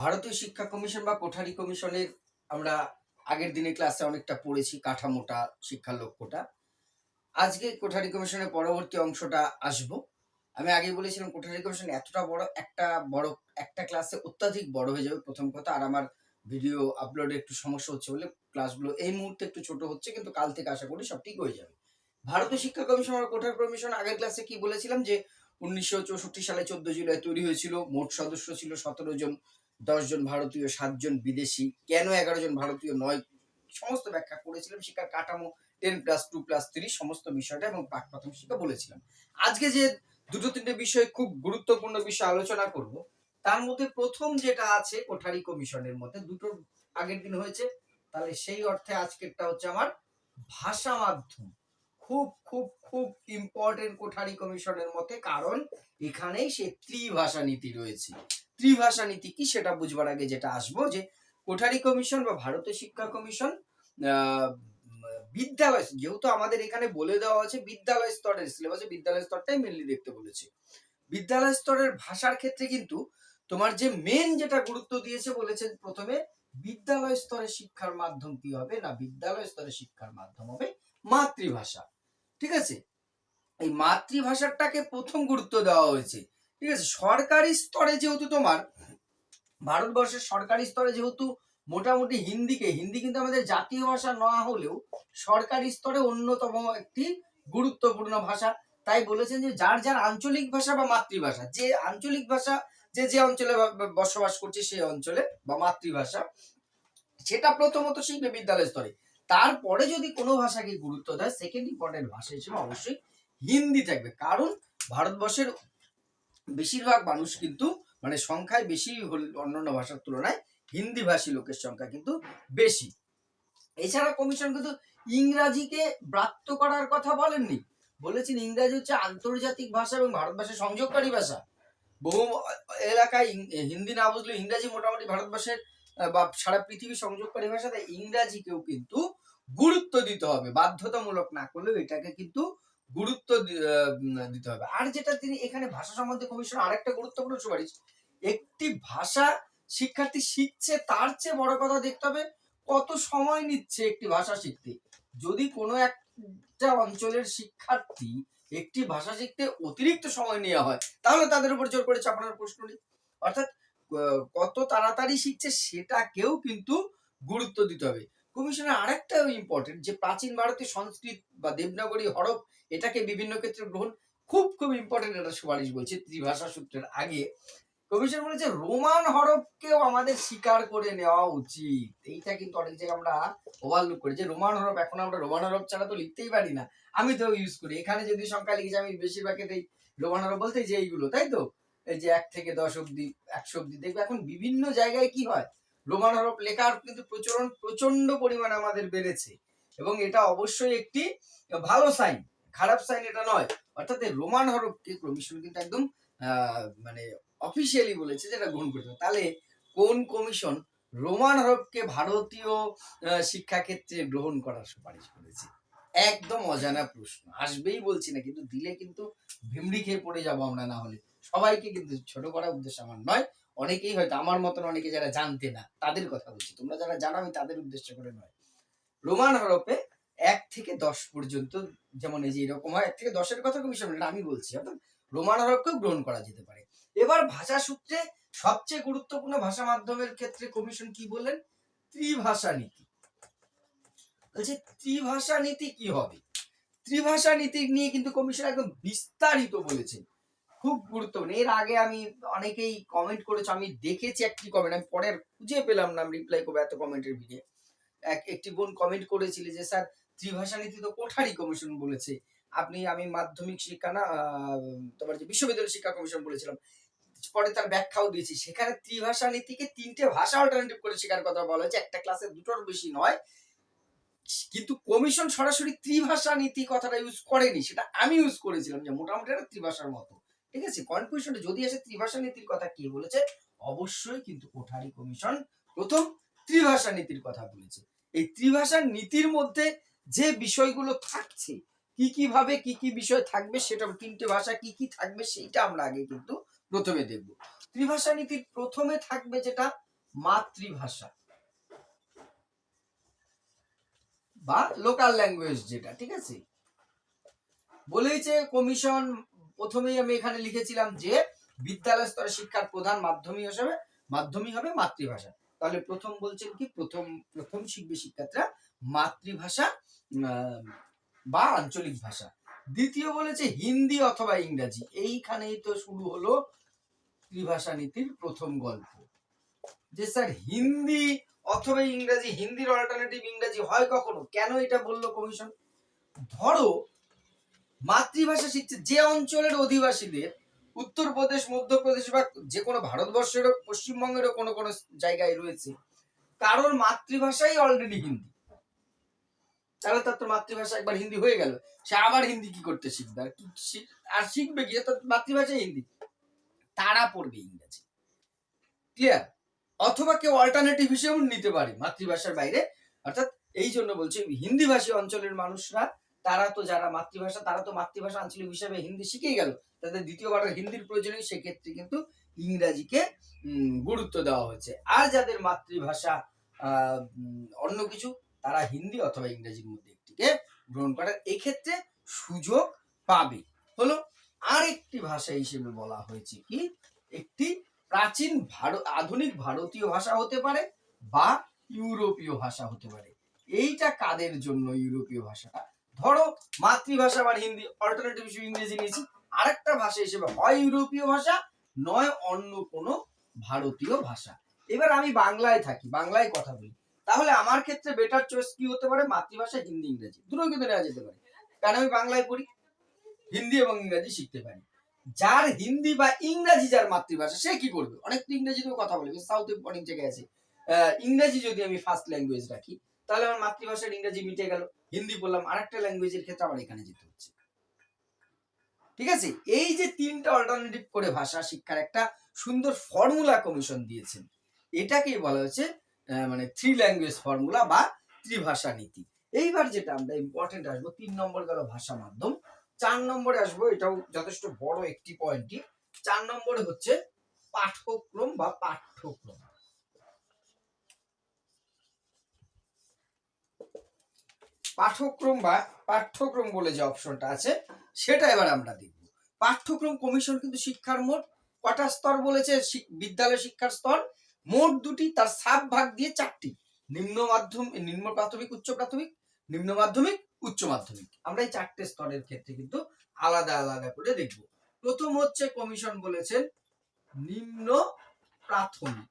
ভারতীয় শিক্ষা কমিশন বা কোঠারি কমিশনের আমরা আগের দিনে ক্লাসে অনেকটা পড়েছি কাঠামোটা, শিক্ষার লক্ষ্যটা। আজকে কোঠারি কমিশনের পরবর্তী অংশটা আসব। আমি আগে বলেছিলাম, কোঠারি কমিশন এতটা বড়, একটা বড়, একটা ক্লাসে অত্যাধিক বড় হয়ে যাবে, প্রথম কথা। আর আমার ভিডিও আপলোডে একটু সমস্যা হচ্ছে বলে ক্লাসগুলো এই মুহূর্তে একটু ছোট হচ্ছে, কিন্তু কাল থেকে আশা করি সব ঠিক হয়ে যাবে। ভারতীয় শিক্ষা কমিশন আর কোঠারি কমিশন, আগের ক্লাসে কি বলেছিলাম যে, উনিশশো চৌষট্টি সালে চোদ্দ জুলাই তৈরি হয়েছিল, মোট সদস্য ছিল সতেরো জন দশ জন ভারতীয়, সাতজন বিদেশি, কেন এগারো জন ভারতীয় নয়? সমস্ত ব্যাখ্যা করেছিলাম শিক্ষার কাঠামো ten plus two plus three সমস্ত বিষয়টা এবং পাঠ প্রাথমিক শিক্ষা বলেছিলাম। আজকে যে দুটো, তিনটে বিষয় খুব গুরুত্বপূর্ণ বিষয় আলোচনা করব, তার মধ্যে প্রথম যেটা আছে কোঠারি কমিশনের মধ্যে দুটো আগের দিন হয়েছে, তাহলে সেই অর্থে আজকেরটা হচ্ছে আমার ভাষা মাধ্যম। খুব খুব খুব ইম্পর্টেন্ট কোঠারি কমিশনের মতে, কারণ এখানেই সে ত্রিভাষা নীতি রয়েছে। ত্রিভাষা নীতি কি সেটা বুঝবার আগে যেটা আসব যে কোঠারি কমিশন বা ভারতীয় শিক্ষা কমিশন বিদ্যালয় যেহেতু আমাদের এখানে বলে দেওয়া আছে বিদ্যালয় স্তরের সিলেবাসে বিদ্যালয় স্তরটাই মেনলি দেখতে বলেছে। বিদ্যালয় স্তরের ভাষার ক্ষেত্রে কিন্তু তোমার যে মেন যেটা গুরুত্ব দিয়েছে বলেছে প্রথমে, বিদ্যালয় স্তরে শিক্ষার মাধ্যম কি হবে না বিদ্যালয় স্তরে শিক্ষার মাধ্যম হবে মাতৃভাষা। ঠিক আছে? এই মাতৃভাষাটাকে প্রথম গুরুত্ব দেওয়া হয়েছে। ঠিক আছে? সরকারি স্তরে যেহেতু তোমার, ভারতবর্ষের সরকারি স্তরে যেহেতু মোটামুটি হিন্দিকে, হিন্দি কিন্তু আমাদের জাতীয় ভাষা না হলেও সরকারি স্তরে অন্যতম একটি গুরুত্বপূর্ণ ভাষা। তাই বলেছেন যে যার যার আঞ্চলিক ভাষা বা মাতৃভাষা, যে আঞ্চলিক ভাষা, যে যে অঞ্চলে বসবাস করছে সেই অঞ্চলে বা মাতৃভাষা, সেটা প্রথমত শিখবে বিদ্যালয় স্তরে। তারপরে যদি কোনো ভাষাকে গুরুত্ব দেয় সেকেন্ড ইম্পর্টেন্ট ভাষা হিসেবে অবশ্যই হিন্দি থাকবে। কারণ ভারতবর্ষের বেশিরভাগ মানুষ কিন্তু মানে সংখ্যায় বেশি অন্যান্য ভাষার তুলনায় হিন্দি ভাষী লোকের সংখ্যা কিন্তু বেশি। এছাড়া কমিশন কিন্তু ইংরাজিকে ব্রাত্য করার কথা বলেননি। বলেছেন ইংরাজি হচ্ছে আন্তর্জাতিক ভাষা এবং ভারত ভাষার সংযোগকারী ভাষা। বহু এলাকায় হিন্দি না বুঝলেও ইংরাজি মোটামুটি ভারতবর্ষের বা সারা পৃথিবী সংযোগকারী ভাষা তাই ইংরাজিকেও কিন্তু গুরুত্ব দিতে হবে, বাধ্যতামূলক না করলেও এটাকে কিন্তু গুরুত্ব দিতে হবে। আর যেটা তিনি এখানে ভাষা সম্বন্ধে কমিশন আরেকটা গুরুত্বপূর্ণ সুপারিশ, একটি ভাষা শিক্ষার্থী শিখছে, তার চেয়ে বড় কথা দেখতে হবে কত সময় নিচ্ছে একটি ভাষা শিখতে। যদি কোনো একটা অঞ্চলের শিক্ষার্থী একটি ভাষা শিখতে অতিরিক্ত সময় নেওয়া হয়, তাহলে তাদের উপর জোর করে চাপানোর প্রশ্ন নেই। অর্থাৎ কত তাড়াতাড়ি শিখছে সেটাকেও কিন্তু গুরুত্ব দিতে হবে। কমিশনের আরেকটা ইম্পর্টেন্ট যে প্রাচীন ভারতীয় সংস্কৃত বা দেবনাগরী হরফ এটাকে বিভিন্ন ক্ষেত্রে গ্রহণ খুব খুব ইম্পর্টেন্ট একটা সুপারিশ বলছে ত্রিভাষা সূত্রের আগে। কমিশন বলেছে রোমান হরফকেও আমাদের স্বীকার করে নেওয়া উচিত। এইটা কিন্তু অনেক জায়গায় আমরা ওভারলুক করি যে রোমান হরফ, এখন আমরা রোমান হরফ ছাড়া তো লিখতেই পারি না। আমি তো ইউজ করি। এখানে যদি সংখ্যা লিখেছি আমি বেশিরভাগ এই রোমান হরফ বলতে যে এইগুলো, তাই তো? এই যে এক থেকে দশ অব্দি একশো অব্দি দেখবে এখন বিভিন্ন জায়গায় কি হয়? রোমান হরফ লেখার কিন্তু প্রচলন প্রচণ্ড পরিমাণে আমাদের বেড়েছে। এবং এটা অবশ্যই একটি ভালো সাইন খারাপ সাইন এটা নয়। অর্থাৎ রোমান হরফকে কমিশন কিন্তু একদম মানে অফিসিয়ালি বলেছে যেটা গ্রহণ করতে তাহলে কোন কমিশন রোমান হরফকে ভারতীয় শিক্ষাক্ষেত্রে গ্রহণ করার সুপারিশ করেছে? একদম অজানা প্রশ্ন। আসবেই বলছি না, কিন্তু দিলে কিন্তু ভিমড়ি খেয়ে পড়ে যাব আমরা না হলে। সবাইকে কিন্তু ছোট করার উদ্দেশ্য আমার নয়। অনেকেই হয়তো আমার মতন অনেকে যারা জানতে না, তাদের কথা বলছি। তোমরা যারা জানো, আমি তাদের উদ্দেশ্য করে নয়। রোমান হরফে এক থেকে দশ পর্যন্ত যেমন এই যে এরকম হয়, এক থেকে দশের কথা কমিশন আমি বলছি। অর্থাৎ রোমান হরফকেও গ্রহণ করা যেতে পারে। এবার ভাষা সূত্রে সবচেয়ে গুরুত্বপূর্ণ ভাষা মাধ্যমের ক্ষেত্রে কমিশন কি বললেন? ত্রিভাষা নীতি। বলছে, ত্রিভাষা নীতি কি হবে? ত্রিভাষা নীতি নিয়ে কিন্তু কমিশন একদম বিস্তারিত বলেছেন খুব গুরুত্বপূর্ণ। এর আগে আমি অনেকেই কমেন্ট করেছে, আমি দেখেছি একটি কমেন্ট আমি পরে খুঁজে পেলাম না রিপ্লাই করব এত কমেন্টের ভিডিও এক, একটি বোন কমেন্ট করেছিল যে, স্যার, ত্রিভাষা নীতি তো কোঠারি কমিশন বলেছে। আপনি, আমি মাধ্যমিক শিক্ষা না তোমার যে বিশ্ববিদ্যালয় শিক্ষা কমিশন বলেছিলাম, পরে তার ব্যাখ্যাও দিয়েছি। সেখানে ত্রিভাষা নীতিকে তিনটে ভাষা অল্টারনেটিভ করে শেখার কথা বলা হয়েছে। একটা ক্লাসে দুটোর বেশি নয়। কিন্তু কমিশন সরাসরি ত্রিভাষা নীতি কথাটা ইউজ করেনি। সেটা আমি ইউজ করেছিলাম যে, মোটামুটি একটা ত্রিভাষার মতো। ঠিক আছে? কনফিউশনটা যদি আসে, ত্রিভাষা নীতির কথা কি বলেছে? অবশ্যই কিন্তু কোঠারি কমিশন প্রথম ত্রিভাষা নীতির কথা বলেছে। এই ত্রিভাষা নীতির মধ্যে যে বিষয়গুলো থাকছে, কি কি ভাবে কি কি বিষয় থাকবে, সেটা তিনটে ভাষা কি কি থাকবে, সেইটা আমরা আগে কিন্তু প্রথমে দেখব। ত্রিভাষা নীতির প্রথমে থাকবে যেটা মাতৃভাষা বা লোকাল ল্যাঙ্গুয়েজ যেটা, ঠিক আছে? বলেইছে কমিশন প্রথমেই আমি এখানে লিখেছিলাম যে বিদ্যালয় স্তরে শিক্ষার প্রধান মাধ্যমিক হিসেবে মাধ্যমিক হবে মাতৃভাষা। তাহলে প্রথম বলছেন কি? প্রথম প্রথম শিখবে শিক্ষার্থীরা মাতৃভাষা বা আঞ্চলিক ভাষা। দ্বিতীয় বলেছে হিন্দি অথবা ইংরাজি। এইখানেই তো শুরু হলো ত্রিভাষা নীতির প্রথম গল্প। যে স্যার হিন্দি অথবা ইংরাজি, হিন্দির অল্টারনেটিভ ইংরাজি হয় কখনো? কেন এটা বলল কমিশন ধরো মাতৃভাষা শিখছে যে অঞ্চলের অধিবাসীদের উত্তরপ্রদেশ, মধ্যপ্রদেশ বা যে কোনো ভারতবর্ষেরও পশ্চিমবঙ্গেরও কোনো কোনো জায়গায় রয়েছে, কারোর মাতৃভাষাই অলরেডি হিন্দি। তাহলে তার তো মাতৃভাষা একবার হিন্দি হয়ে গেল। সে আবার হিন্দি কি করতে শিখবে? আর কি আর শিখবে কি? তার মাতৃভাষা হিন্দি। তারা পড়বে ইংরেজি। ক্লিয়ার অথবা কেউ অল্টারনেটিভ হিসেবেও নিতে পারে মাতৃভাষার বাইরে। অর্থাৎ এই জন্য বলছি হিন্দি ভাষী অঞ্চলের মানুষরা তারা তো যারা মাতৃভাষা, তারা তো মাতৃভাষা আঞ্চলিক হিসেবে হিন্দি শিখেই গেল। তাদের দ্বিতীয়বার হিন্দির প্রয়োজনে সেক্ষেত্রে কিন্তু ইংরাজিকে গুরুত্ব দেওয়া হয়েছে। আর যাদের মাতৃভাষা অন্য কিছু, তারা হিন্দি অথবা ইংরেজির মধ্যে একটিকে গ্রহণ করার এক্ষেত্রে সুযোগ পাবে। হলো, আরেকটি ভাষা হিসেবে বলা হয়েছে কি, একটি প্রাচীন ভারত আধুনিক ভারতীয় ভাষা হতে পারে বা ইউরোপীয় ভাষা হতে পারে। এইটা কাদের জন্য ইউরোপীয় ভাষাটা ধরো, মাতৃভাষা আবার হিন্দি অল্টারনেটিভ হিসেবে ইংরেজি নিয়েছি। আরেকটা ভাষা হিসেবে হয় ইউরোপীয় ভাষা, নয় অন্য কোনো ভারতীয় ভাষা। এবার আমি বাংলায় থাকি, বাংলায় কথা বলি। তাহলে আমার ক্ষেত্রে বেটার চয়েস কি হতে পারে? মাতৃভাষা, হিন্দি, ইংরেজি। দুটোই কিন্তু নেওয়া যেতে পারে। কারণ আমি বাংলায় পড়ি? হিন্দি এবং ইংরেজি শিখতে পারি। যার হিন্দি বা ইংরেজি যার মাতৃভাষা, সে কি করবে? অনেক তো ইংরেজিতেও কথা বলে সাউথে অনেক জায়গায় আছে। ইংরেজি যদি আমি ফার্স্ট ল্যাঙ্গুয়েজ রাখি তাহলে আমার মাতৃভাষার ইংরেজি মিটে গেল। হিন্দি বললাম, আরেকটা ল্যাঙ্গুয়েজের ক্ষেত্রে আমার এখানে যেতে হচ্ছে। ঠিক আছে? এই যে তিনটা অল্টারনেটিভ করে ভাষা শিক্ষার একটা সুন্দর ফর্মুলা কমিশন দিয়েছেন, এটাকেই বলা হচ্ছে মানে থ্রি ল্যাঙ্গুয়েজ ফর্মুলা বা ত্রিভাষা নীতি। এইবার যেটা আমরা ইম্পর্টেন্ট আসব, তিন নম্বর গেল ভাষা মাধ্যম। চার নম্বরে আসব, এটাও যথেষ্ট বড় একটি পয়েন্টই চার নম্বরে হচ্ছে পাঠ্যক্রম বা পাঠ্যক্রম। পাঠ্যক্রম বা পাঠ্যক্রম বলে যে অপশনটা আছে, সেটা এবার আমরা দেখব। পাঠ্যক্রম কমিশন কিন্তু শিক্ষার মোট কটা স্তর বলেছে? বিদ্যালয় শিক্ষার স্তর। মোট দুটি, তার সাব ভাগ দিয়ে চারটি। নিম্ন মাধ্যম নিম্ন প্রাথমিক, উচ্চ প্রাথমিক, নিম্ন মাধ্যমিক, উচ্চ মাধ্যমিক। আমরা এই চারটে স্তরের ক্ষেত্রে কিন্তু আলাদা আলাদা করে দেখব। প্রথম হচ্ছে কমিশন বলেছেন নিম্ন প্রাথমিক।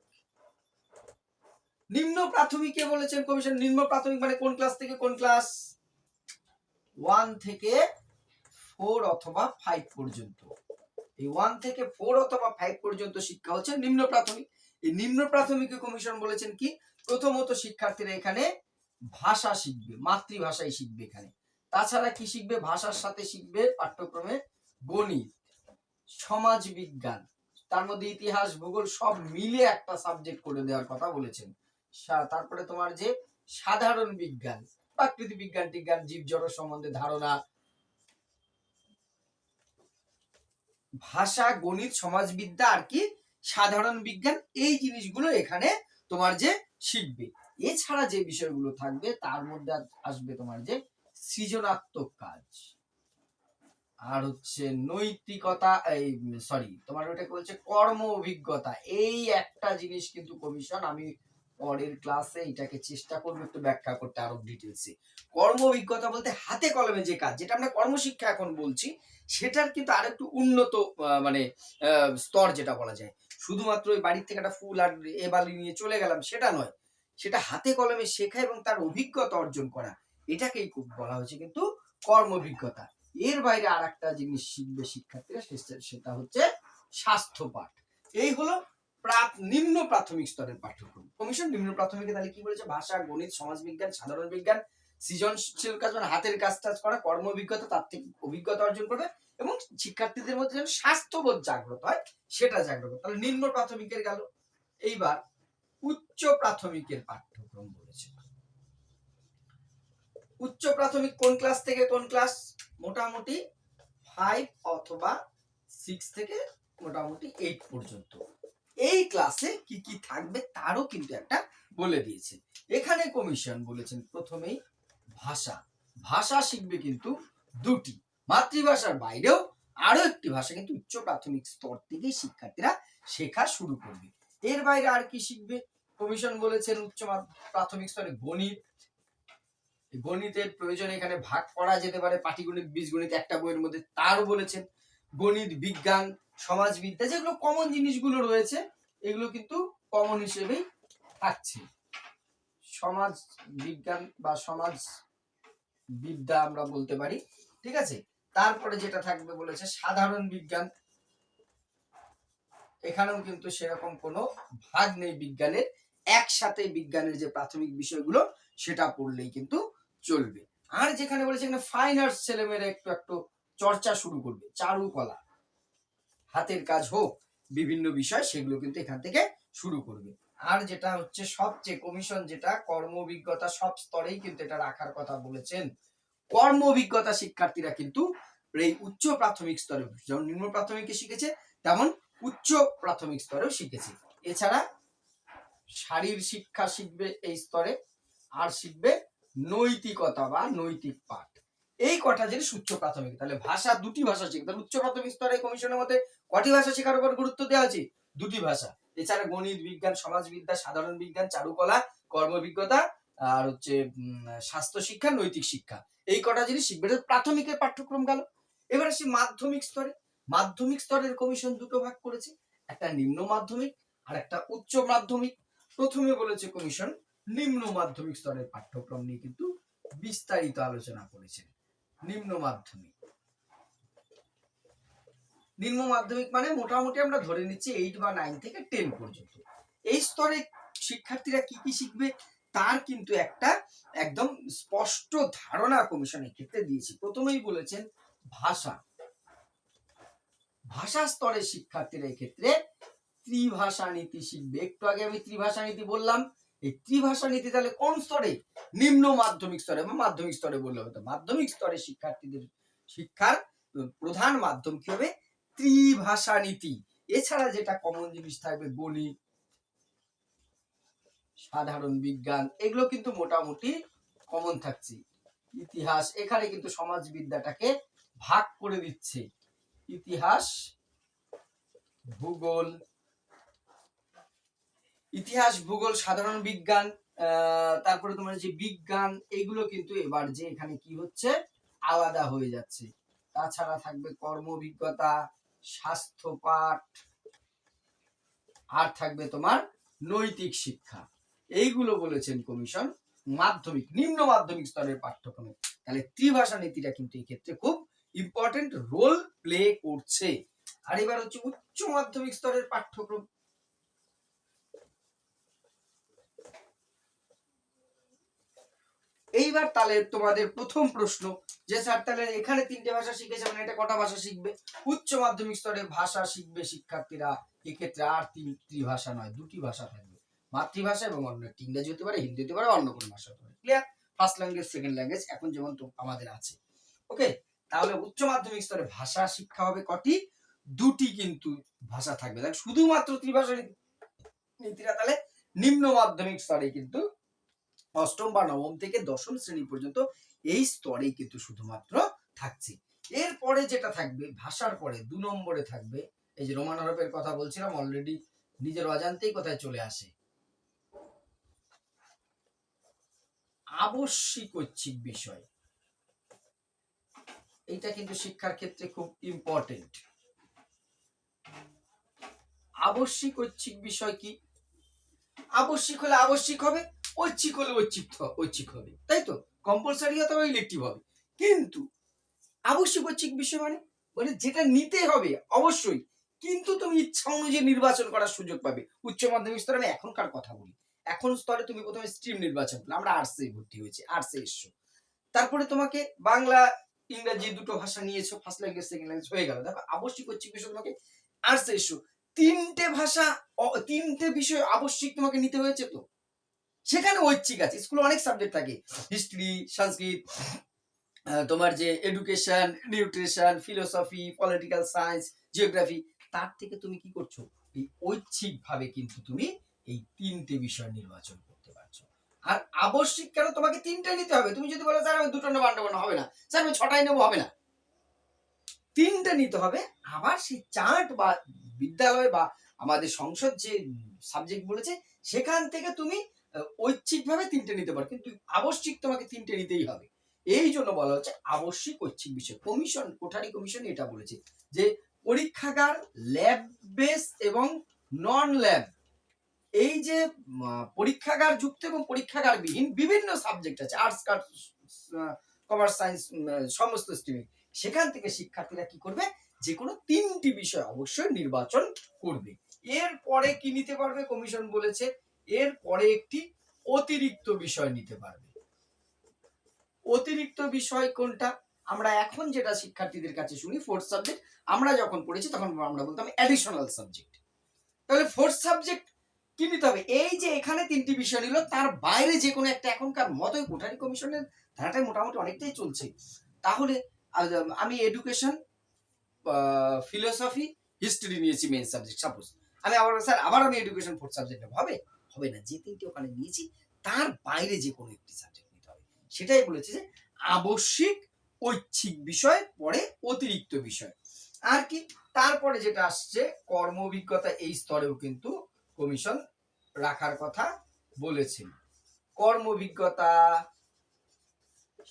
নিম্ন প্রাথমিকে বলেছেন কমিশন, নিম্ন প্রাথমিক মানে কোন ক্লাস থেকে কোন ক্লাস ওয়ান থেকে ফোর অথবা ফাইভ পর্যন্ত। এই ওয়ান থেকে ফোর অথবা ফাইভ পর্যন্ত শিক্ষা হচ্ছে নিম্ন প্রাথমিক। এই নিম্ন প্রাথমিকে কমিশন বলেছেন কি? প্রথমত শিক্ষার্থীরা এখানে ভাষা শিখবে, মাতৃভাষাই শিখবে এখানে। তাছাড়া কি শিখবে? ভাষার সাথে শিখবে পাঠ্যক্রমে গণিত সমাজ বিজ্ঞান তার মধ্যে ইতিহাস, ভূগোল সব মিলে একটা সাবজেক্ট করে দেওয়ার কথা বলেছেন। তারপরে তোমার যে সাধারণ বিজ্ঞান, প্রাকৃতিক বিজ্ঞান, টিজ্ঞান, জীব জড় সম্বন্ধে ধারণা। ভাষা, গণিত, সমাজবিদ্যা আর কি সাধারণ বিজ্ঞান, এই জিনিসগুলো এখানে তোমার যে শিখবে। এছাড়া যে বিষয়গুলো থাকবে, তার মধ্যে আসবে তোমার যে সৃজনাত্মক কাজ। আর হচ্ছে নৈতিকতা, এই সরি তোমার ওটা বলছে কর্ম অভিজ্ঞতা। এই একটা জিনিস কিন্তু কমিশন আমি পরের ক্লাসে এটাকে চেষ্টা করব একটু ব্যাখ্যা করতে আরও ডিটেলসে কর্ম অভিজ্ঞতা বলতে হাতে কলমে যে কাজ, যেটা আমরা কর্মশিক্ষা এখন বলছি, সেটার কিন্তু আরেকটু উন্নত মানে স্তর যেটা বলা যায়। শুধুমাত্র ওই বাড়ির থেকে একটা ফুল আর এ বালি নিয়ে চলে গেলাম, সেটা নয়। সেটা হাতে কলমে শেখা এবং তার অভিজ্ঞতা অর্জন করা, এটাকেই খুব বলা হয়েছে কিন্তু কর্ম অভিজ্ঞতা। এর বাইরে আর একটা জিনিস শিখবে শিক্ষার্থীরা সেটা হচ্ছে স্বাস্থ্য পাঠ। এই হলো নিম্ন প্রাথমিক স্তরের পাঠ্যক্রম। কমিশন নিম্ন প্রাথমিকে তাহলে কি বলেছে? ভাষা, গণিত, সমাজবিজ্ঞান, সাধারণ বিজ্ঞান, সৃজনশীল কাজ মানে হাতের কাজ টাজ করা, কর্ম অভিজ্ঞতা, তার থেকে অভিজ্ঞতা অর্জন করবে এবং শিক্ষার্থীদের মধ্যে যেন স্বাস্থ্যবোধ জাগ্রত হয়, সেটা জাগ্রত তাহলে নিম্ন প্রাথমিকের গেল। এইবার উচ্চ প্রাথমিকের পাঠ্যক্রম বলেছে। উচ্চ প্রাথমিক কোন ক্লাস থেকে কোন ক্লাস? মোটামুটি ফাইভ অথবা সিক্স থেকে মোটামুটি এইট পর্যন্ত। এই ক্লাসে কি কি থাকবে তারও কিন্তু একটা বলে দিয়েছে। এখানে কমিশন বলেছেন প্রথমেই ভাষা। ভাষা শিখবে কিন্তু দুটি। মাতৃভাষার বাইরেও আরও একটি ভাষা কিন্তু উচ্চ প্রাথমিক স্তর থেকেই শিক্ষার্থীরা শেখা শুরু করবে। এর বাইরে আর কি শিখবে? কমিশন বলেছেন উচ্চ প্রাথমিক স্তরে গণিত। গণিতের প্রয়োজন এখানে ভাগ করা যেতে পারে। পাটিগণিত, বীজগণিত, একটা বইয়ের মধ্যে তারও বলেছেন। গণিত, বিজ্ঞান সমাজবিদ্যা, যেগুলো কমন জিনিসগুলো রয়েছে, এগুলো কিন্তু কমন হিসেবেই থাকছে। সমাজ বিজ্ঞান বা সমাজ বিদ্যা আমরা বলতে পারি, ঠিক আছে? তারপরে যেটা থাকবে বলেছে, সাধারণ বিজ্ঞান। এখানেও কিন্তু সেরকম কোনো ভাগ নেই বিজ্ঞানের, একসাথে বিজ্ঞানের যে প্রাথমিক বিষয়গুলো, সেটা পড়লেই কিন্তু চলবে। আর যেখানে বলেছে এখানে ফাইন আর্টস ছেলেমেয়েরা একটু একটু চর্চা শুরু করবে, চারুকলা। হাতের কাজ হোক, বিভিন্ন বিষয় সেগুলো কিন্তু এখান থেকে শুরু করবে। আর যেটা হচ্ছে সবচেয়ে কমিশন যেটা, কর্ম অভিজ্ঞতা সব স্তরেই কিন্তু এটা রাখার কথা বলেছেন। কর্ম অভিজ্ঞতা শিক্ষার্থীরা কিন্তু এই উচ্চ প্রাথমিক স্তরে, যেমন নিম্ন প্রাথমিকে শিখেছে, তেমন উচ্চ প্রাথমিক স্তরেও শিখেছে। এছাড়া শারীর শিক্ষা শিখবে এই স্তরে, আর শিখবে নৈতিকতা বা নৈতিক পাঠ। এই কটা জিনিস উচ্চ প্রাথমিক। তাহলে ভাষা, দুটি ভাষা শিখবে। তাহলে উচ্চ প্রাথমিক স্তরে কমিশনের মতে কটি ভাষা শেখার উপর গুরুত্ব দেওয়া আছে দুটি ভাষা। এছাড়া গণিত বিজ্ঞান, সমাজবিদ্যা, সাধারণ বিজ্ঞান, চারুকলা কর্মবিজ্ঞতা আর হচ্ছে স্বাস্থ্য শিক্ষা, নৈতিক শিক্ষা। এই কটা জিনিস শিখবে। প্রাথমিকের পাঠ্যক্রম গেল। এবার আসি মাধ্যমিক স্তরে। মাধ্যমিক স্তরের কমিশন দুটো ভাগ করেছে। একটা নিম্ন মাধ্যমিক আর একটা উচ্চ মাধ্যমিক। প্রথমে বলেছে কমিশন, নিম্ন মাধ্যমিক স্তরের পাঠ্যক্রম নিয়ে কিন্তু বিস্তারিত আলোচনা করেছেন নিম্ন মাধ্যমিক। নিম্ন মাধ্যমিক মানে মোটামুটি আমরা ধরে নিচ্ছি এইট বা নাইন থেকে টেন পর্যন্ত। এই স্তরে শিক্ষার্থীরা কি কি শিখবে তার কিন্তু একটা একদম স্পষ্ট ধারণা কমিশনের ক্ষেত্রে দিয়েছি। প্রথমেই বলেছেন ভাষা। ভাষা স্তরের শিক্ষার্থীরা এক্ষেত্রে ত্রিভাষা নীতি শিখবে। একটু আগে আমি ত্রিভাষা নীতি বললাম। এই ত্রিভাষা নীতি তাহলে কোন স্তরে? নিম্ন মাধ্যমিক স্তরে বা মাধ্যমিক স্তরে বললে হতো মাধ্যমিক স্তরে শিক্ষার্থীদের শিক্ষার প্রধান মাধ্যম কি হবে? ত্রিভাষা নীতি। এছাড়া যেটা কমন জিনিস থাকবে, গণিত, সাধারণ বিজ্ঞান, এগুলো কিন্তু মোটামুটি কমন থাকছে। ইতিহাস, এখানে কিন্তু সমাজবিদ্যাটাকে ভাগ করে দিচ্ছে। ইতিহাস, ভূগোল ইতিহাস, ভূগোল, সাধারণ বিজ্ঞান তারপরে তোমার যে বিজ্ঞান, এগুলো কিন্তু এবার যে এখানে কি হচ্ছে, আলাদা হয়ে যাচ্ছে। তাছাড়া থাকবে কর্ম অভিজ্ঞতা স্বাস্থ্য পাঠ আর থাকবে তোমার নৈতিক শিক্ষা। এইগুলো বলেছেন কমিশন মাধ্যমিক, নিম্ন মাধ্যমিক স্তরের পাঠ্যক্রমে। তাহলে ত্রিভাষা নীতিটা কিন্তু এই ক্ষেত্রে খুব ইম্পর্টেন্ট রোল প্লে করছে। আর এবার হচ্ছে উচ্চ মাধ্যমিক স্তরের পাঠ্যক্রম। এইবার তাহলে তোমাদের প্রথম প্রশ্ন, যে স্যার তাহলে এখানে তিনটে ভাষা শিখেছে মানে এটা কটা ভাষা শিখবে? উচ্চ মাধ্যমিক স্তরে ভাষা শিখবে শিক্ষার্থীরা, এক্ষেত্রে আর তিন ত্রিভাষা নয়, দুটি ভাষা থাকবে। মাতৃভাষা এবং অন্য একটি, ইংরেজি হতে পারে, হিন্দি হতে পারে অন্য কোনো ভাষা হতে পারে। Clear first language second language এখন যেমন তো আমাদের আছে। ওকে তাহলে উচ্চ মাধ্যমিক স্তরে ভাষা শিক্ষা হবে কটি? দুটি কিন্তু ভাষা থাকবে। শুধুমাত্র ত্রিভাষা নীতি- নীতিরা তাহলে নিম্ন মাধ্যমিক স্তরে কিন্তু অষ্টম বা নবম থেকে দশম শ্রেণি পর্যন্ত এই স্তরেই কিন্তু শুধুমাত্র থাকছে। এরপরে যেটা থাকবে, ভাষার পরে দু নম্বরে থাকবে, এই যে রোমান হরফের কথা বলছিলাম অলরেডি নিজের অজান্তেই কোথায় চলে আসে। আবশ্যিক ঐচ্ছিক বিষয়। এইটা কিন্তু শিক্ষার ক্ষেত্রে খুব ইম্পর্টেন্ট আবশ্যিক ঐচ্ছিক বিষয় কি? আবশ্যিক হলে আবশ্যিক হবে ঐচ্ছিক হলে ঐচ্ছিক ঐচ্ছিক হবে। তাই তো? কম্পালসারি হবে ইলেকটিভ হবে। কিন্তু আবশ্যিক ঐচ্ছিক বিষয় মানে? মানে যেটা নিতে হবে, অবশ্যই। কিন্তু তুমি ইচ্ছা অনুযায়ী নির্বাচন করার সুযোগ পাবে। উচ্চ মাধ্যমিক স্তরে আমি এখনকার কথা বলি। এখন স্তরে তুমি প্রথমে স্ট্রিম নির্বাচন করলে, আমরা আর্টসে ভর্তি হয়েছি আর্টসে এসছো। তারপরে তোমাকে বাংলা, ইংরাজি দুটো ভাষা নিয়েছো ফার্স্ট ল্যাঙ্গুয়েজ সেকেন্ড ল্যাঙ্গুয়েজ হয়ে গেল। দেখো, আবশ্যিক ঐচ্ছিক বিষয় তোমাকে আর্টসে এসছো। তিনটে ভাষা, তিনটে বিষয় আবশ্যিক তোমাকে নিতে হয়েছে তো? সেখানে ঐচ্ছিক আছে। স্কুলে অনেক সাবজেক্ট থাকে। হিস্ট্রি সংস্কৃত তোমার যে education nutrition philosophy political science geography তার থেকে তুমি কি করছ? এই ঐচ্ছিক ভাবে কিন্তু তুমি এই তিনটে বিষয় নির্বাচন করতে পারছ। আর আবশ্যিক কেন তোমাকে তিনটে নিতে হবে? তুমি যদি বলো, স্যার, আমি দুটো নেব না, হবে না। স্যার, আমি ছটাই নেব, হবে না। তিনটে নিতে হবে। আবার সেই চার্ট বা বিদ্যালয় বা আমাদের সংসদ যে সাবজেক্ট বলেছে, সেখান থেকে তুমি ঐচ্ছিক ভাবে তিনটে নিতে পারো, কিন্তু আবশ্যিক তোমাকে তিনটে নিতেই হবে। এই জন্য বলা হচ্ছে আবশ্যিক ঐচ্ছিক বিষয়। কমিশন কোঠারি কমিশন এটা বলেছে যে পরীক্ষাগার ল্যাব বেস এবং নন ল্যাব এই যে পরীক্ষাগার যুক্ত এবং পরীক্ষাগার বিহীন বিভিন্ন সাবজেক্ট আছে আর্টস কমার্স সায়েন্স সমস্ত স্ট্রিমে সেখান থেকে শিক্ষার্থীরা কি করবে? যে কোনো তিনটি বিষয় অবশ্যই নির্বাচন করবে। এরপরে কি নিতে পারবে? কমিশন বলেছে এর পরে একটি অতিরিক্ত বিষয় নিতে পারবে। অতিরিক্ত বিষয় কোনটা? আমরা এখন যেটা শিক্ষার্থীদের কাছে শুনি ফোর্থ সাবজেক্ট আমরা যখন পড়েছি তখন আমরা বলতাম অ্যাডিশনাল সাবজেক্ট তাহলে ফোর্থ সাবজেক্ট কি নিতে হবে? এই যে এখানে তিনটি বিষয় নিল, তার বাইরে যে কোনো একটা এখনকার মতোই কোঠারি কমিশনের ধারাটাই মোটামুটি অনেকটাই চলছে। তাহলে আমি এডুকেশন ফিলোসফি হিস্ট্রি নিয়েছি মেন সাবজেক্ট সাপোজ আমি আবার স্যার আবার আমি এডুকেশন ফোর্থ সাবজেক্ট হবে? হবে না। যে তিনটি ওখানে নিয়েছি, তার বাইরে যে কোনো একটি সাবজেক্ট নিতে হবে। সেটাই বলেছে যে আবশ্যিক ঐচ্ছিক বিষয়, পরে অতিরিক্ত বিষয়। আর কি? তারপরে যেটা আসছে, কর্ম অভিজ্ঞতা এই স্তরেও কিন্তু কমিশন রাখার কথা বলেছেন কর্ম অভিজ্ঞতা,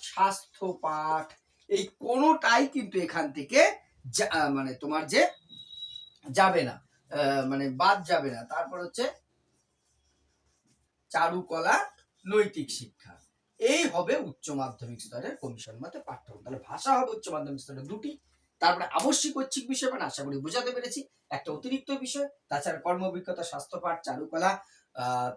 স্বাস্থ্য পাঠ, এই কোনোটাই কিন্তু এখান থেকে মানে তোমার যে যাবে না মানে বাদ যাবে না। তারপর হচ্ছে চারুকলা, নৈতিক শিক্ষা। এই হবে উচ্চ মাধ্যমিক স্তরের কমিশন মতে পাঠ্যক্রম। তাহলে ভাষা হবে উচ্চ মাধ্যমিক স্তরের দুটি। তারপরে আবশ্যিক ঐচ্ছিক বিষয় মানে আশা করি বোঝাতে পেরেছি, একটা অতিরিক্ত বিষয়, তাছাড়া কর্ম অভিজ্ঞতা, স্বাস্থ্য পাঠ, চারুকলা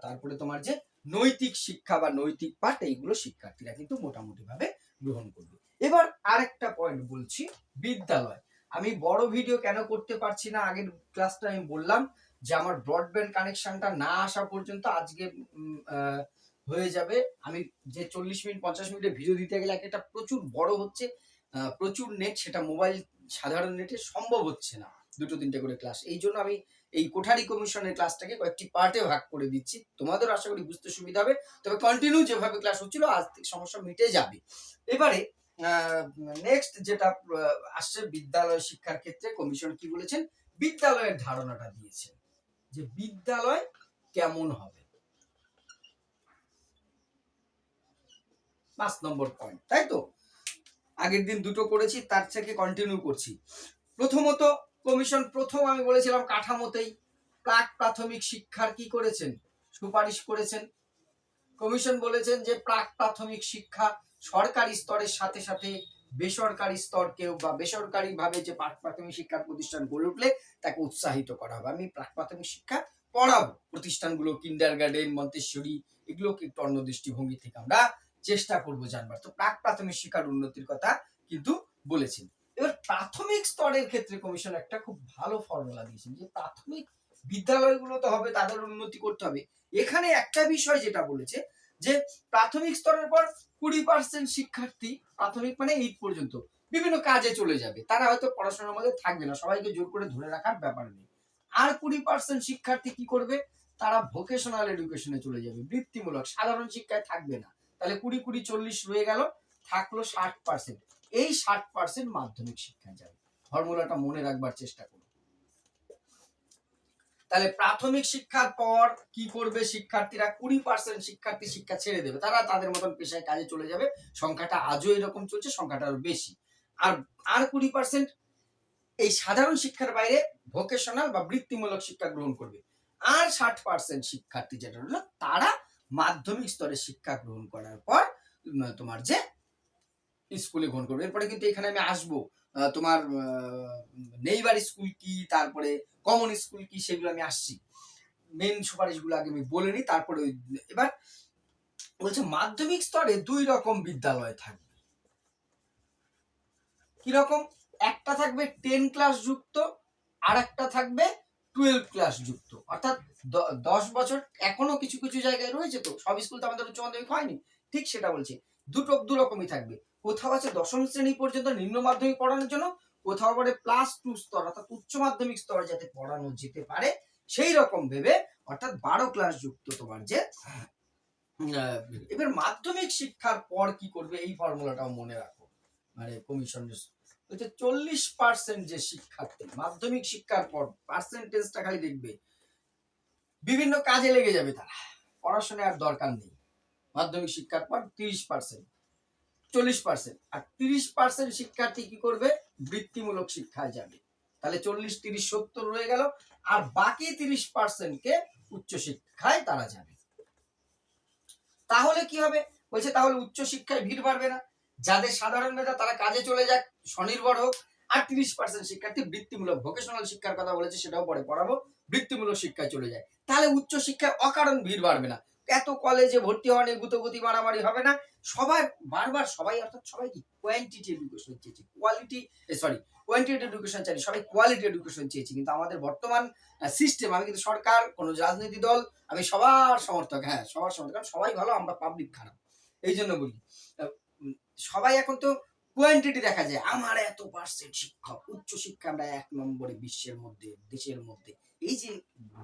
তারপরে তোমার যে নৈতিক শিক্ষা বা নৈতিক পাঠ, এইগুলো শিক্ষার্থীরা কিন্তু মোটামুটি ভাবে গ্রহণ করবে। এবার আরেকটা পয়েন্ট বলছি, বিদ্যালয়। আমি বড় ভিডিও কেন করতে পারছি না? আগের ক্লাসটা আমি বললাম যে আমার ব্রডব্যান্ড কানেকশনটা না আসা পর্যন্ত আজকে হয়ে যাবে। আমি যে চল্লিশ মিনিট, পঞ্চাশ মিনিটে ভিডিও দিতে গেলে একটা প্রচুর বড় হচ্ছে প্রচুর নেট সেটা মোবাইল সাধারণ নেটে সম্ভব হচ্ছে না দুটো, তিনটে করে ক্লাস এই জন্য আমি এই কোঠারি কমিশনের ক্লাসটাকে কয়েকটি পার্টে ভাগ করে দিচ্ছি। তোমাদের আশা করি বুঝতে সুবিধা হবে। তবে কন্টিনিউ যেভাবে ক্লাস হচ্ছিল, আজ সমস্যা মিটে যাবে। এবারে নেক্সট যেটা আসছে বিদ্যালয় শিক্ষার ক্ষেত্রে কমিশন কি বলেছেন? বিদ্যালয়ের ধারণাটা দিয়েছেন। যে বিদ্যালয় কেমন হবে? পাঁচ নম্বর পয়েন্ট তাই তো? আগের দিন দুটো করেছি, তার থেকে কন্টিনিউ করছি। প্রথমত কমিশন প্রথম আমি বলেছিলাম কাঠামোতেই। প্রাক প্রাথমিক শিক্ষার কি করেছেন? সুপারিশ করেছেন। কমিশন বলেছেন যে, প্রাক প্রাথমিক শিক্ষা সরকারি স্তরের সাথে সাথে বেসরকারি স্তরকেও বা বেসরকারি ভাবে যে প্রাথমিক শিক্ষা প্রতিষ্ঠান গড়ে উঠলে তাকে উৎসাহিত করা হবে। আমি প্রাথমিক শিক্ষা পড়াবো। প্রতিষ্ঠানগুলো কিন্ডার গার্ডেন মন্তেশ্বরী, এগুলোকে একটু অন্য দৃষ্টিভঙ্গি থেকে আমরা চেষ্টা করব জানবার। তো প্রাক প্রাথমিক শিক্ষার উন্নতির কথা কিন্তু বলেছেন। এবার প্রাথমিক স্তরের ক্ষেত্রে কমিশন একটা খুব ভালো ফর্মুলা দিয়েছেন যে প্রাথমিক বিদ্যালয়গুলো তো হবে, তাদের উন্নতি করতে হবে। এখানে একটা বিষয় যেটা বলেছে যে প্রাথমিক স্তরের পর কুড়ি পার্সেন্ট শিক্ষার্থী প্রাথমিক মানে এইট পর্যন্ত বিভিন্ন কাজে চলে যাবে। তারা হয়তো পড়াশোনার মধ্যে থাকবে না, সবাইকে জোর করে ধরে রাখার ব্যাপার নেই। আর কুড়ি পার্সেন্ট শিক্ষার্থী কি করবে? তারা ভোকেশনাল এডুকেশনে চলে যাবে, বৃত্তিমূলক, সাধারণ শিক্ষায় থাকবে না। তাহলে কুড়ি কুড়ি, চল্লিশ রয়ে গেল, থাকল ষাট পার্সেন্ট এই ষাট পার্সেন্ট মাধ্যমিক শিক্ষায় যাবে। ফর্মুলাটা মনে রাখবার চেষ্টা করুন। তাহলে প্রাথমিক শিক্ষার পর কি করবে শিক্ষার্থীরা? কুড়ি পার্সেন্ট শিক্ষার্থী শিক্ষা ছেড়ে দেবে। তারা তাদের মতন পেশায় কাজে চলে যাবে। সংখ্যাটা আজও এরকম চলছে, সংখ্যাটা আরও বেশি। আর আর কুড়ি পার্সেন্ট এই সাধারণ শিক্ষার বাইরে ভোকেশনাল বা বৃত্তিমূলক শিক্ষা গ্রহণ করবে। আর ষাট পার্সেন্ট শিক্ষার্থী যেটা হলো তারা মাধ্যমিক স্তরে শিক্ষা গ্রহণ করার পর, তোমার যে স্কুলে গ্রহণ করবে। এরপরে কিন্তু এখানে আমি আসব। তোমার নেইবার স্কুল কি, তারপরে কমন স্কুল কি, সেগুলো আমি আসছি। মেন সুপারিশগুলো আগে আমি বলে নিই, তারপরে এবার বলছে মাধ্যমিক স্তরে দুই রকম বিদ্যালয় থাকবে। কীরকম? একটা থাকবে টেন ক্লাস যুক্ত আর একটা থাকবে টুয়েলভ ক্লাস যুক্ত। অর্থাৎ দশ বছর এখনও কিছু কিছু জায়গায় রয়েছে তো, সব স্কুল তো আমাদের উচ্চ মাধ্যমিক হয়নি। ঠিক সেটা বলছি। দুটো দু রকমই থাকবে। কোথাও আছে দশম শ্রেণি পর্যন্ত নিম্ন মাধ্যমিক পড়ানোর জন্য, কোথাও পরে প্লাস টু স্তর অর্থাৎ উচ্চ মাধ্যমিক স্তরে যাতে পড়ানো যেতে পারে, সেই রকম ভেবে অর্থাৎ বারো ক্লাস যুক্ত তোমার যে এবার মাধ্যমিক শিক্ষার পর কি করবে এই ফর্মুলাটাও মনে রাখো। মানে কমিশন বলছে চল্লিশ পার্সেন্ট যে শিক্ষার্থী, মাধ্যমিক শিক্ষার পর পার্সেন্টেজটা খালি দেখবে। বিভিন্ন কাজে লেগে যাবে তারা। পড়াশোনায় আর দরকার নেই। মাধ্যমিক শিক্ষার পর তিরিশ পার্সেন্ট চল্লিশ পার্সেন্ট আর তিরিশ পার্সেন্ট শিক্ষার্থী কি করবে? বৃত্তিমূলক শিক্ষায় যাবে। তাহলে চল্লিশ, তিরিশ, সত্তর রয়ে গেল। আর বাকি তিরিশ পার্সেন্টকে উচ্চশিক্ষায় তারা যাবে। তাহলে কি হবে? বলছে তাহলে উচ্চশিক্ষায় ভিড় বাড়বে না। যাদের সাধারণ মেধা তারা কাজে চলে যাক, স্বনির্ভর হোক। আর তিরিশ পার্সেন্ট শিক্ষার্থী বৃত্তিমূলক ভোকেশনাল শিক্ষার কথা বলেছে, সেটাও পরে পড়াবো। বৃত্তিমূলক শিক্ষায় চলে যায়। তাহলে উচ্চশিক্ষায় অকারণ ভিড় বাড়বে না। এত কলেজে ভর্তি হওয়া নিয়ে গুতগুতি মারামারি হবে না। সবাই, বারবার সবাই, অর্থাৎ সবাই কি? কোয়ান্টিটি এডুকেশন চেয়েছে। কোয়ালিটি সরি কোয়ান্টিটি এডুকেশন চাই সবাই কোয়ালিটি এডুকেশন চেয়েছে। কিন্তু আমাদের বর্তমান সিস্টেম আমি কিন্তু সরকার, কোন রাজনীতি দল, আমি সবার সমর্থক হ্যাঁ সবার সমর্থক। সবাই ভালো, আমরা পাবলিক খারাপ। এই জন্য বলি সবাই এখন তো কোয়ান্টিটি দেখা যায়। আমার এত পার্সেন্ট শিক্ষক, উচ্চ শিক্ষা আমরা এক নম্বরে বিশ্বের মধ্যে, দেশের মধ্যে। এই যে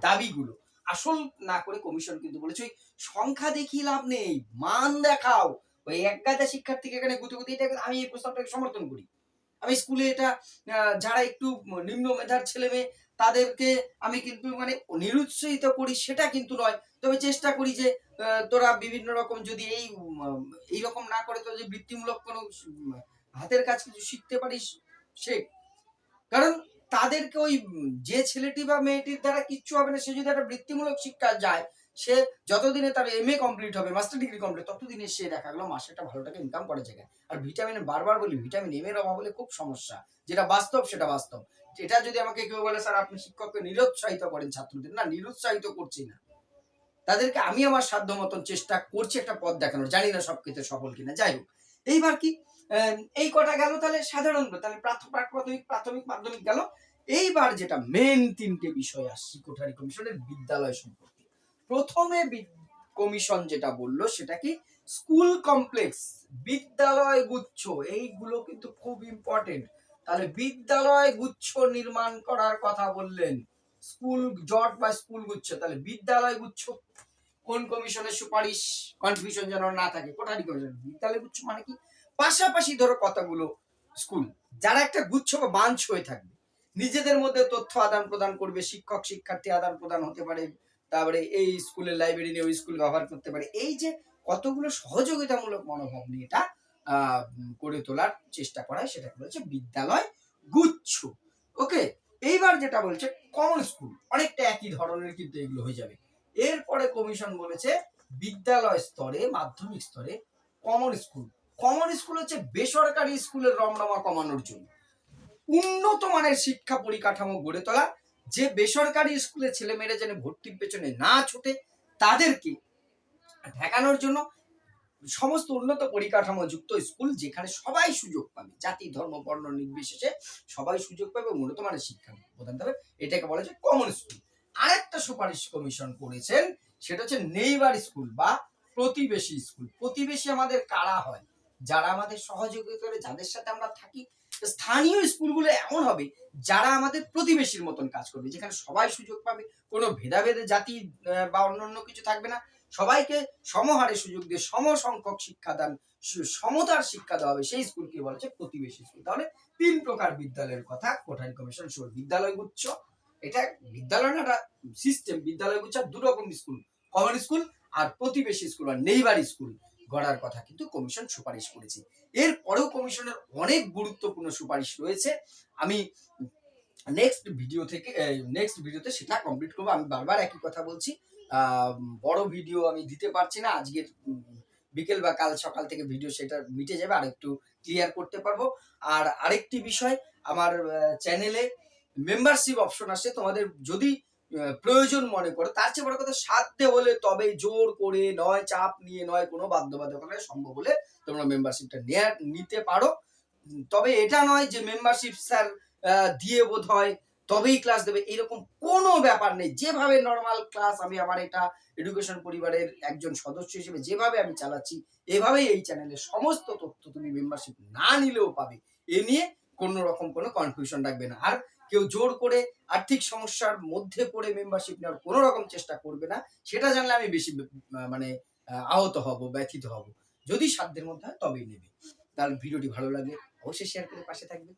দাবিগুলো আসল না করে কমিশন কিন্তু বলেছে, ওই সংখ্যা দেখিয়ে লাভ নেই, মান দেখাও। ওই এক গাদা শিক্ষার্থীকে এখানে গুতে গুতে, এটা আমি এই প্রস্তাবটাকে সমর্থন করি। আমি স্কুলে এটা যারা একটু নিম্ন মেধার ছেলে মেয়ে, তাদেরকে আমি কিন্তু মানে নিরুৎসাহিত করি, সেটা কিন্তু নয়। তবে চেষ্টা করি যে তোরা বিভিন্ন রকম যদি এই এই রকম না করে তো যে বৃত্তিমূলক কোনো হাতের কাজ কিছু শিখতে পারিস, সে। কারণ তাদেরকে ওই যে ছেলেটি বা মেয়েটির দ্বারা কিচ্ছু হবে না, সে যদি একটা বৃত্তিমূলক শিক্ষা যায়, সে যতদিনে তার এম এ কমপ্লিট হবে মাস্টার ডিগ্রি কমপ্লিট ততদিনে সে দেখা গেলো মাসে একটা ভালো টাকা ইনকাম করা জায়গায় আর ভিটামিন বারবার বলি ভিটামিন এম এর অভাব হলে খুব সমস্যা। যেটা বাস্তব, সেটা বাস্তব। এটা যদি আমাকে কেউ বলে, স্যার, আপনি শিক্ষককে নিরুৎসাহিত করেন ছাত্রদের। না, নিরুৎসাহিত করছি না। তাদেরকে আমি আমার সাধ্য মতন চেষ্টা করছি একটা পথ দেখানোর। জানি না সব ক্ষেত্রে সফল কিনা। যাই হোক এইবার কি এই কটা গেল তাহলে সাধারণ তাহলে প্রাথমিক প্রাথমিক, মাধ্যমিক গেল। এইবার যেটা মেন তিনটে বিষয় আসছি কোঠারি কমিশনের বিদ্যালয় সম্পর্কে। প্রথমে কমিশন যেটা বলল সেটা কি, স্কুল কমপ্লেক্স, বিদ্যালয় গুচ্ছ, এইগুলো কিন্তু খুব ইম্পর্টেন্ট তাহলে বিদ্যালয় গুচ্ছ নির্মাণ করার কথা বললেন, স্কুল জট বা স্কুল গুচ্ছ, তাহলে বিদ্যালয় গুচ্ছ কোন কমিশনের সুপারিশ কনফিউশন যেন না থাকে কোঠারি কমিশন। বিদ্যালয় গুচ্ছ মানে কি? পাশাপাশি ধরো কতগুলো স্কুল যারা একটা গুচ্ছ বা বাঞ্চ হয়ে থাকবে, নিজেদের মধ্যে তথ্য আদান প্রদান করবে, শিক্ষক, শিক্ষার্থী আদান প্রদান হতে পারে, তারপরে এই স্কুলের লাইব্রেরি নিয়ে ওই স্কুল ব্যবহার করতে পারে। এই যে কতগুলো সহযোগিতামূলক মনোভাব নিয়ে এটা করে তোলার চেষ্টা করা সেটাকে বলছে বিদ্যালয় গুচ্ছ। ওকে এইবার যেটা বলছে কমন স্কুল অনেকটা একই ধরনের কিন্তু এগুলো হয়ে যাবে। এরপরে কমিশন বলেছে বিদ্যালয় স্তরে, মাধ্যমিক স্তরে কমন স্কুল কমন স্কুল হচ্ছে বেসরকারি স্কুলের রমরমা কমানোর জন্য। উন্নত মানের শিক্ষা পরিকাঠামো গড়ে তোলা। যে বেসরকারি স্কুলে ছেলেমেয়েরা যেন ভর্তির পেছনে না ছুটে, তাদেরকে ঠেকানোর জন্য সমস্ত উন্নত পরিকাঠামো যুক্ত স্কুল যেখানে সবাই সুযোগ পাবে। জাতি, ধর্ম, বর্ণ নির্বিশেষে সবাই সুযোগ পাবে উন্নত মানের শিক্ষা প্রদান হবে এটাকে বলা হয় কমন স্কুল আরেকটা সুপারিশ কমিশন করেছেন, সেটা হচ্ছে নেইবার স্কুল বা প্রতিবেশী স্কুল। প্রতিবেশী আমাদের কারা হয়? যারা আমাদের সহযোগিতা করে, যাদের সাথে আমরা থাকি, স্থানীয় স্কুলগুলো এমন হবে, যারা আমাদের প্রতিবেশীর মতন কাজ করবে, যেখানে সবাই সুযোগ পাবে। কোনো ভেদাভেদে জাতি বা অন্যান্য কিছু থাকবে না। সবাইকে সমহারে সুযোগ দিয়ে সম সংখ্যক শিক্ষাদান সমতার শিক্ষা দেওয়া হবে। সেই স্কুলকে বলা হচ্ছে প্রতিবেশী স্কুল। তাহলে তিন প্রকার বিদ্যালয়ের কথা কোঠারি কমিশন বিদ্যালয় গুচ্ছ। এটা বিদ্যালয় না সিস্টেম বিদ্যালয় আর দু রকম স্কুল কমন স্কুল আর প্রতিবেশী স্কুল আর নেইবার স্কুল গড়ার কথা কিন্তু কমিশন সুপারিশ করেছে। এর পরেও কমিশনের অনেক গুরুত্বপূর্ণ সুপারিশ রয়েছে। আমি নেক্সট ভিডিও থেকে নেক্সট ভিডিওতে সেটা কমপ্লিট করব। আমি বারবার একই কথা বলছি। বড় ভিডিও আমি দিতে পারছি না। আজকের বিকেল বা কাল সকাল থেকে ভিডিও সেটা মিটে যাবে। আর একটু ক্লিয়ার করতে পারব। আর আরেকটি বিষয়, আমার চ্যানেলে মেম্বারশিপ অপশন আসছে তোমাদের যদি প্রয়োজন মনে করো, তার চেয়ে বড় কথা সাধ্যে হলে তবে জোর করে নয় চাপ নিয়ে নয় কোনো বাধ্যবাধকতায় সম্ভব হলে তোমরা মেম্বারশিপটা নেয়ার নিতে পারো। তবে এটা নয় যে মেম্বারশিপ স্যার দিয়ে বোধ হয় তবেই ক্লাস দেবে, এরকম কোনো ব্যাপার নেই। যেভাবে নর্মাল ক্লাস আমি আমার এটা এডুকেশন পরিবারের একজন সদস্য হিসেবে যেভাবে আমি চালাচ্ছি, এভাবেই এই চ্যানেলের সমস্ত তথ্য তুমি মেম্বারশিপ না নিলেও পাবে। এ নিয়ে কোনো রকম কোনো কনফিউশন রাখবে না। আর কেউ জোর করে আর্থিক সমস্যার মধ্যে পড়ে মেম্বারশিপ নেওয়ার কোনো রকম চেষ্টা করবে না, সেটা জানলে আমি বেশি মানে আহত হব, ব্যথিত হব। যদি সাধ্যের মধ্যে হয় তবেই নেবে। তার ভিডিওটি ভালো লাগে অবশ্যই শেয়ার করে পাশে থাকবে